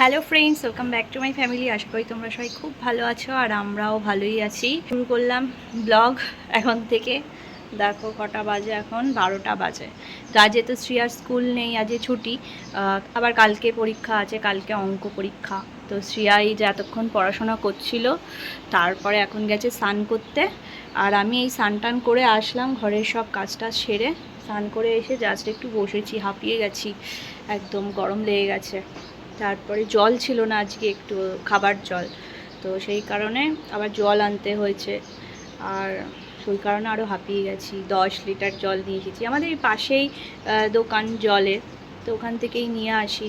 Hello friends welcome back to my family আশা করি তোমরা সবাই খুব ভালো আছো আর আমরাও ভালোই আছি। শুরু করলাম ব্লগ এখন থেকে। দেখো কটা বাজে এখন, বারোটা বাজে। তো আজে তো শ্রিয়ার স্কুল নেই আজে ছুটি। আবার কালকে পরীক্ষা আছে, কালকে অঙ্ক পরীক্ষা। তো শ্রিয়া এই যে এতক্ষণ পড়াশোনা করছিল, তারপরে এখন গেছে স্নান করতে। আর আমি এই স্নান টান করে আসলাম, ঘরের সব কাজটা সেরে স্নান করে এসে জাস্ট একটু বসেছি, হাঁপিয়ে গেছি। একদম গরম লেগে গেছে। তারপরে জল ছিল না আজকে, একটু খাবার জল। তো সেই কারণে আবার জল আনতে হয়েছে। আর সেই কারণে আরও হাঁপিয়ে গেছি। দশ লিটার জল নিয়ে এসেছি। আমাদের এই পাশেই দোকান জলে। তো ওখান থেকেই নিয়ে আসি।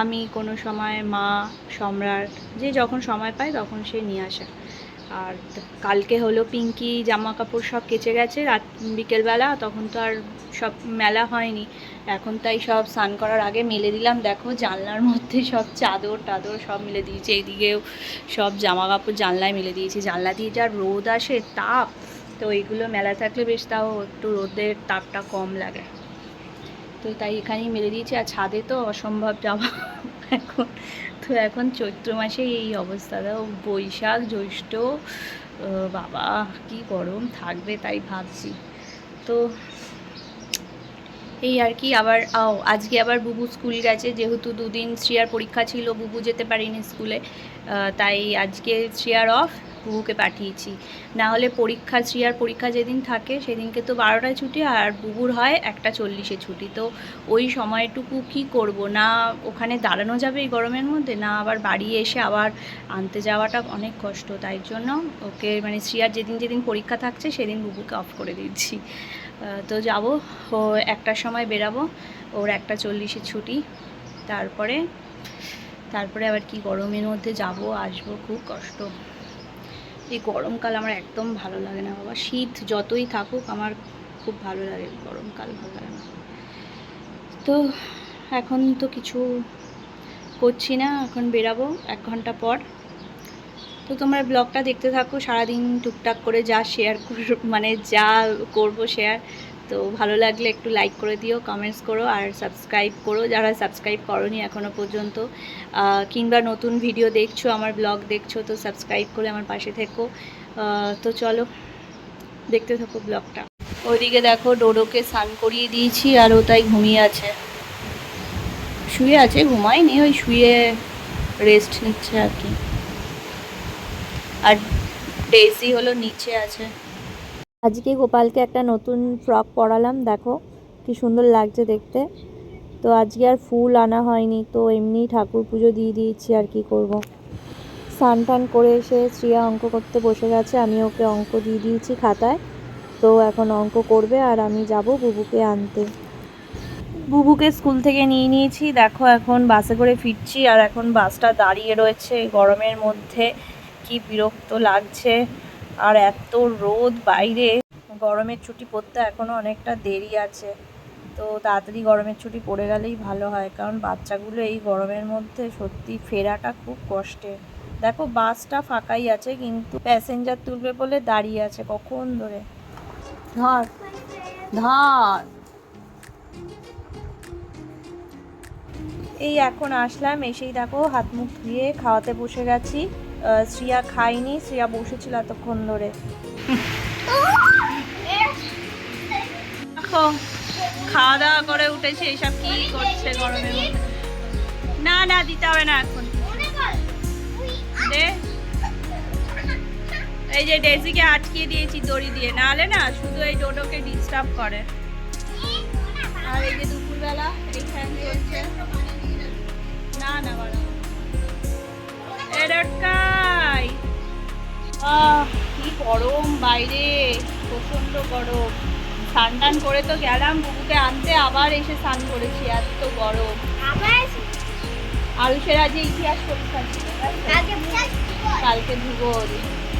আমি কোনো সময় মা, সম্রাট, যে যখন সময় পায় তখন সে নিয়ে আসে। আর কালকে হলো পিঙ্কি জামা কাপড় সব কেচে গেছে, রাত বিকেলবেলা, তখন তো আর সব মেলা হয়নি। এখন তাই সব স্নান করার আগে মেলে দিলাম। দেখো জানলার মধ্যে সব চাদর টাদর সব মেলে দিয়েছি এইদিকেও সব জামা কাপড় জানলায় মেলে দিয়েছি। জানলা দিয়ে যা রোদ আসে, তাপ। তো এইগুলো মেলা থাকলে বেশ তাও একটু রোদের তাপটা কম লাগে। তো তাই এখানেই মেলে দিয়েছি। আর ছাদে তো অসম্ভব যাওয়া এখন তো এখন চৈত্র মাসে এই অবস্থা। দাও, বৈশাখ, জ্যৈষ্ঠ বাবা, কি গরম থাকবে তাই ভাবছি। তো এই আর কি, আবার আজকে আবার বুবু স্কুল গেছে, যেহেতু দুদিন শ্রিয়ার পরীক্ষা ছিল, বুবু যেতে পারিনি স্কুলে তাই আজকে শ্রিয়ার অফ বুবুকে পাঠিয়েছি। না হলে পরীক্ষা, শ্রিয়ার পরীক্ষা যেদিন থাকে, সেদিনকে তো বারোটায় ছুটি, আর বুবুর হয় একটা চল্লিশে ছুটি। তো ওই সময়টুকু কি করব? না ওখানে দাঁড়ানো যাবে এই গরমের মধ্যে, না আবার বাড়ি এসে আবার আনতে যাওয়াটা অনেক কষ্ট। তাই জন্য ওকে মানে শ্রিয়ার যেদিন যেদিন পরীক্ষা থাকছে, সেদিন বুবুকে অফ করে দিচ্ছি। তো যাব। ও একটার সময় বেরাবো। ওর একটা চল্লিশে ছুটি। তারপরে তারপরে আবার কি গরমের মধ্যে যাব, আসব, খুব কষ্ট। এই গরমকাল আমার একদম ভালো লাগে না বাবা। শীত যতই থাকুক, আমার খুব ভালো লাগে গরমকাল, ভালো লাগে না। তো এখন তো কিছু করছি না, এখন বেরাবো। এক ঘণ্টা পর তো তোমরা ব্লগটা দেখতে থাকো, সারাদিন টুকটাক করে যা শেয়ার মানে যা করব শেয়ার তো ভালো লাগলে একটু লাইক করে দিও কমেন্টস করো আর সাবস্ক্রাইব করো। যারা সাবস্ক্রাইব করনি এখনও পর্যন্ত কিংবা নতুন ভিডিও দেখছ, আমার ব্লগ দেখছ, তো সাবস্ক্রাইব করে আমার পাশে থেকো। তো চলো, দেখতে থাকো ব্লগটা ওইদিকে দেখো ডোডোকে স্নান করিয়ে দিয়েছি আর ও তাই ঘুমিয়ে আছে। শুয়ে আছে, ঘুমায়নি, ওই শুয়ে রেস্ট নিচ্ছে আর কি। আর ডেসি হলো নিচে আছে। আজকে গোপালকে একটা নতুন ফ্রক পরালাম, দেখো কি সুন্দর লাগছে দেখতে। তো আজকে আর ফুল আনা হয়নি, তো এমনি ঠাকুর পুজো দিয়ে দিয়েছি আর কি করব। স্নান টান করে এসে শ্রিয়া অঙ্ক করতে বসে গেছে, আমি ওকে অঙ্ক দিয়ে দিয়েছি খাতায়। তো এখন অঙ্ক করবে আর আমি যাব বুবুকে আনতে। বুবুকে স্কুল থেকে নিয়ে নিয়েছি, দেখো এখন বাসে করে ফিরছি আর এখন বাসটা দাঁড়িয়ে রয়েছে গরমের মধ্যে। কি বিরক্ত লাগছে আর এত রোদ বাইরে। গরমের ছুটি পড়তে এখনও অনেকটা দেরি আছে। তো তাড়াতাড়ি গরমের ছুটি পড়ে গেলেই ভালো হয়, কারণ বাচ্চাগুলো এই গরমের মধ্যে সত্যি ফেরাটা খুব কষ্টের দেখো, বাসটা ফাঁকাই আছে, কিন্তু প্যাসেঞ্জার তুলবে বলে দাঁড়িয়ে আছে। কখন ধরে? ধর ধর। এই এখন আসলাম, এসেই দেখো, হাত মুখ ধুয়ে খাওয়াতে বসে গেছি। শ্রিয়া খাইনি শ্রিয়া বসেছিল এতক্ষণ ধরে। খাওয়া দাওয়া করে উঠেছে এইসব কি করছে মধ্যে না না, দিতে হবে না এখন। এই যে ডেজিকে আটকিয়ে দিয়েছি দড়ি দিয়ে, নাহলে না শুধু এই ডোডোকে ডিস্টার্ব করে। আর এই যে দুপুরবেলা এই চলছে। না না বাড়া এরটকাই আহ কি গরম বাইরে প্রচণ্ড গরম। স্নান টান করে তো গেলাম বুবুকে আনতে আবার এসে স্নান করেছি এত গরম। আরুষের আজ ইতিহাস পরীক্ষা ছিল কালকে ভূগোল।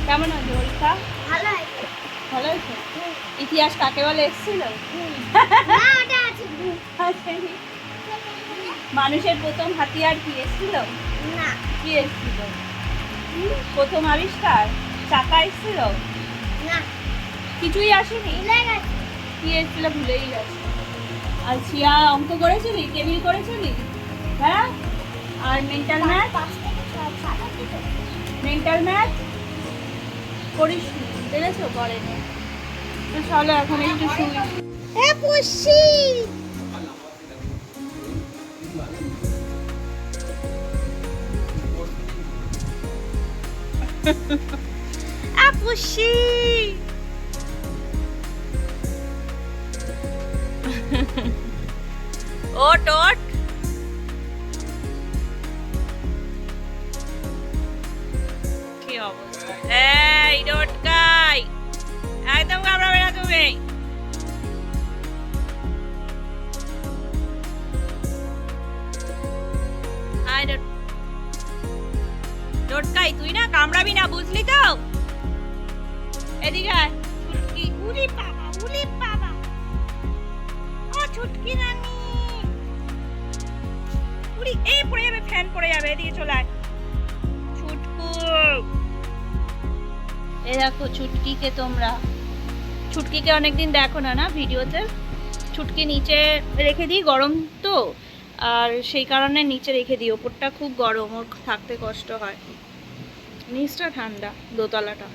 কেমন আছে পরীক্ষা? ভালো হয়েছে। ইতিহাস কাকে বলে এসেছিল? মানুষের প্রথম হাতিয়ার কি এসেছিল? কি এসেছিল? প্রথম আবিষ্কার? চাকা এসেছিল কিছুই আসেনি? কি এসেছিল ভুলেই গেছে। আর শিয়া অঙ্ক করেছিলি? টেবিল করেছিলি? হ্যাঁ? আর মেন্টাল ম্যাথ মেন্টাল ম্যাথ করিস দেখেছ করেনি তো চলো এখন একটু শুই পুষি আপুসি ওট একদম ঘাবড়াবে না তুমি। ডটকাই তুই না কামড়াবি না বুঝলি তো? এদিকে আয়। ছুটকি, উলি বাবা উলি বাবা ও ছুটকি রানী উলি এই পড়ে যাবে, ফ্যান পড়ে যাবে, এদিকে চলে আয়। ছুটকু। এ দেখো ছুটকিকে তোমরা। ছুটকিকে অনেকদিন দেখো না না, ভিডিওতে? ছুটকি নিচে রেখে দিই, গরম তো। আর সেই কারণে নিচে রেখে দিই, ওপরটা খুব গরম, ওর থাকতে কষ্ট হয়। নিচটা ঠান্ডা, দোতলাটা।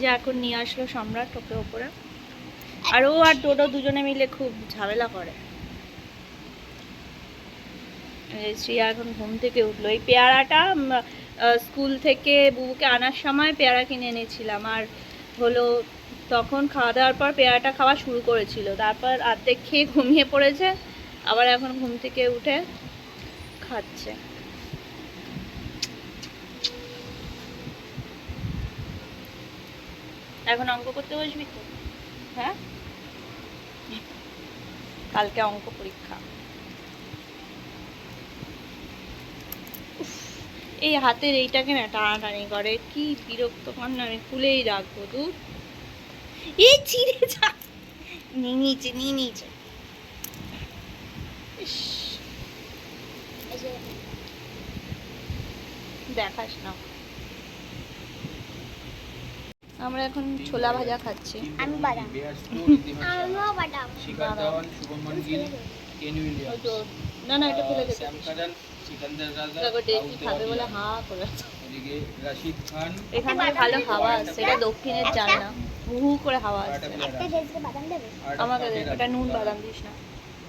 যে এখন নিয়ে আসলো সম্রাট ওকে ওপরে। আর ও আর ডোডো দুজনে মিলে খুব ঝামেলা করে। শ্রিয়া এখন ঘুম থেকে উঠল। এই পেয়ারাটা স্কুল থেকে বুবুকে আনার সময় পেয়ারা কিনে এনেছিলাম। আর হলো তখন খাওয়া দাওয়ার পর পেয়ারাটা খাওয়া শুরু করেছিল। তারপর আর্ধেক খেয়ে ঘুমিয়ে পড়েছে, আবার এখন ঘুম থেকে উঠে খাচ্ছে। এখন অঙ্ক করতে বসবি তো? হ্যাঁ? কালকে অঙ্ক পরীক্ষা। এই হাতের এইটাকে না টানাটানি করে। কি বিরক্ত কর না আমি খুলেই রাখব দু এই ছিঁড়ে যা। নিয়ে নিচে নিয়ে নিচে। দেখাস না। আমরা এখন ছোলা ভাজা খাচ্ছি। আমি বাদাম। আমিও বাদাম। শিকার ধাওয়ান শুভমন গিল কেন উইলিয়ামস না না এটা ফেলে শ্যাম দিতে কারান সিকান্দার রাজা দেখো খাবে বলে। হা করে। আছে। এদিকে রাশিদ খান। এখানে ভালো হাওয়া আসছে এটা দক্ষিণের জানলা হু হু করে হাওয়া প্লেয়ার একটা ডেজকে বাদাম দেবে? আমাকে দে, ওটা নুন বাদাম দিস না।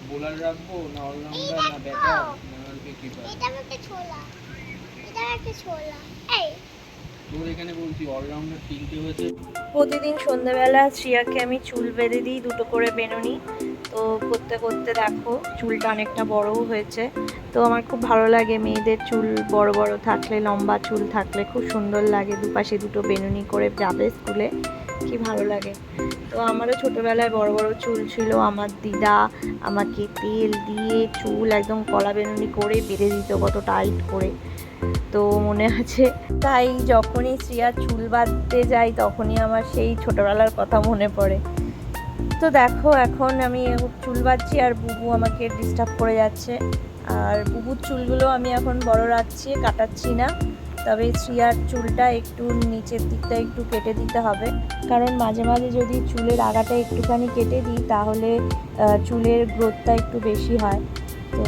বোলার রাখব না অলরাউন্ডার না ব্যাটার না অল্প কিপার এটা একটা ছোলা। এটা একটা ছোলা। এই প্রতিদিন সন্ধ্যাবেলা শ্রিয়াকে আমি চুল বেঁধে দিই, দুটো করে বেনুনি। তো করতে করতে দেখো, চুলটা অনেকটা বড়ও হয়েছে। তো আমার খুব ভালো লাগে মেয়েদের চুল বড় বড় থাকলে, লম্বা চুল থাকলে। খুব সুন্দর লাগে দুপাশে দুটো বেনুনি করে যাবে স্কুলে। কি ভালো লাগে। তো আমারও ছোটোবেলায় বড় বড় চুল ছিল। আমার দিদা আমাকে তেল দিয়ে চুল একদম কলা বেনুনি করে বেঁধে দিত, কত টাইট করে। তো মনে আছে, তাই যখনই শ্রিয়ার চুল বাঁধতে যাই তখনই আমার সেই ছোটোবেলার কথা মনে পড়ে। তো দেখো, এখন আমি চুল বাঁধছি আর বুবু আমাকে ডিস্টার্ব করে যাচ্ছে। আর বুবুর চুলগুলো আমি এখন বড় রাখছি, কাটাচ্ছি না। তবে শ্রিয়ার চুলটা একটু নিচের দিকটা একটু কেটে দিতে হবে। কারণ মাঝে মাঝে যদি চুলের আগাটা একটুখানি কেটে দিই তাহলে চুলের গ্রোথটা একটু বেশি হয়। তো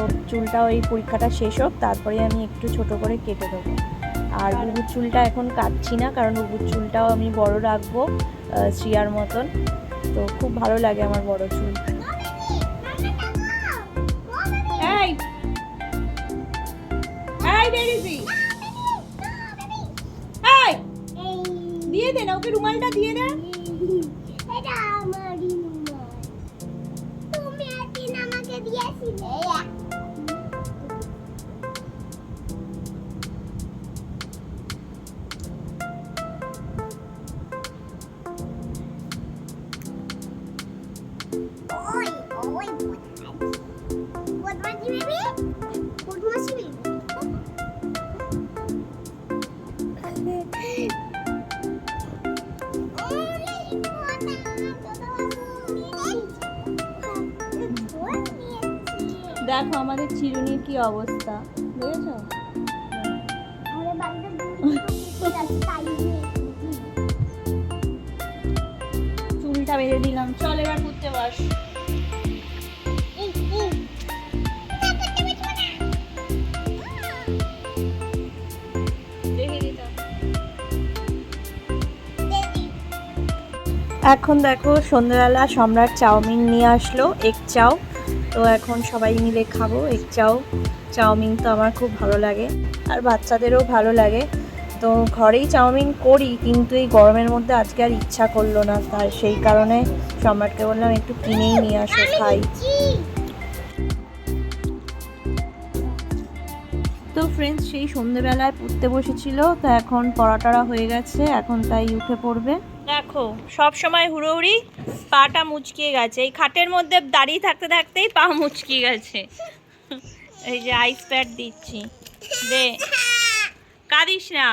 ওর চুলটা ওই পরীক্ষাটা শেষ হোক তারপরে আমি একটু ছোট করে কেটে দেবো। আর বুবুর চুলটা এখন কাটছি না কারণ বুবুর চুলটাও আমি বড় রাখব শ্রিয়ার মতন। তো খুব ভালো লাগে আমার বড় চুল। এই! দিয়ে দে না ওকে রুমালটা দিয়ে দে। এটা আমারই রুমাল। তুমি একদিন আমাকে দিয়েছিলে দেখো আমাদের চিরুনির কি অবস্থা বুঝেছ? চুলটা বেঁধে দিলাম চল এবার ঘুরতে বস। এখন দেখো সন্ধ্যাবেলা সম্রাট চাউমিন নিয়ে আসলো এগ চাও। তো এখন সবাই মিলে খাব এগ চাও। চাউমিন তো আমার খুব ভালো লাগে আর বাচ্চাদেরও ভালো লাগে। তো ঘরেই চাউমিন করি কিন্তু এই গরমের মধ্যে আজকে আর ইচ্ছা করল না তার সেই কারণে সম্রাটকে বললাম একটু কিনেই নিয়ে আসো খাই। তো ফ্রেন্ডস সেই সন্ধেবেলায় পড়তে বসেছিল তো এখন পড়াটারা হয়ে গেছে এখন তাই উঠে পড়বে। দেখো, সব সময় হুড়োহুড়ি পাটা মুচকিয়ে গেছে। এই খাটের মধ্যে দাঁড়িয়ে থাকতে থাকতেই পা মুচকিয়ে গেছে। এই যে আইস প্যাড দিচ্ছি। দে। কাঁদিস না।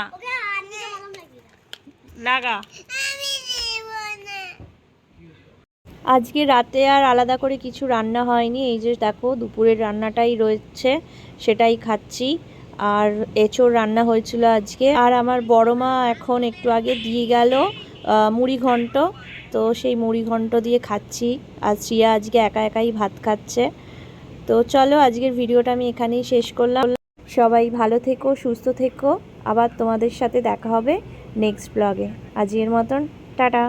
লাগা। আজকে রাতে আর আলাদা করে কিছু রান্না হয়নি। এই যে দেখো, দুপুরের রান্নাটাই রয়েছে, সেটাই খাচ্ছি। আর এঁচোড় রান্না হয়েছিল আজকে। আর আমার বড় মা এখন একটু আগে দিয়ে গেল। মুড়ি ঘন্ট। তো সেই মুড়ি ঘন্ট দিয়ে খাচ্ছি। আর শ্রিয়া আজকে একা একাই ভাত খাচ্ছে। তো চলো আজকের ভিডিওটা আমি এখানেই শেষ করলাম। সবাই ভালো থেকো, সুস্থ থেকো। আবার তোমাদের সাথে দেখা হবে নেক্সট ব্লগে। আজকের মতন, টাটা।